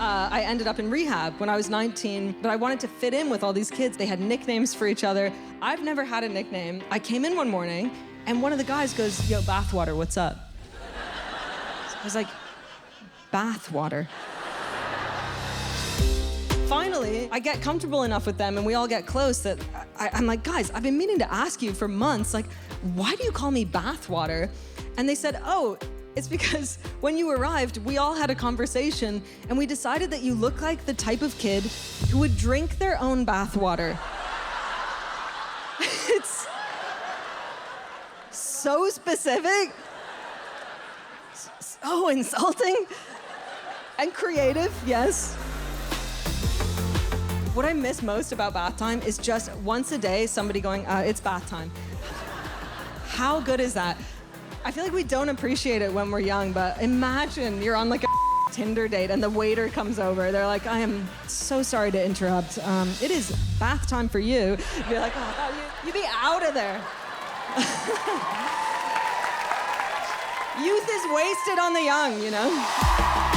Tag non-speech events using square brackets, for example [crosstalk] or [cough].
uh, I ended up in rehab when I was 19, but I wanted to fit in with all these kids. They had nicknames for each other. I've never had a nickname. I came in one morning, and one of the guys goes, Yo, bathwater, what's up? I was like, Bathwater. Finally, I get comfortable enough with them and we all get close that I, I'm like, guys, I've been meaning to ask you for months, like, why do you call me bathwater? And they said, oh, it's because when you arrived, we all had a conversation and we decided that you look like the type of kid who would drink their own bathwater. [laughs] it's so specific, so insulting, and creative, yes. What I miss most about bath time is just once a day somebody going, uh, it's bath time. How good is that? I feel like we don't appreciate it when we're young, but imagine you're on like a [laughs] Tinder date and the waiter comes over. They're like, I am so sorry to interrupt. Um, it is bath time for you. You're like, oh, you, be out of there. [laughs] Youth is wasted on the young, you know?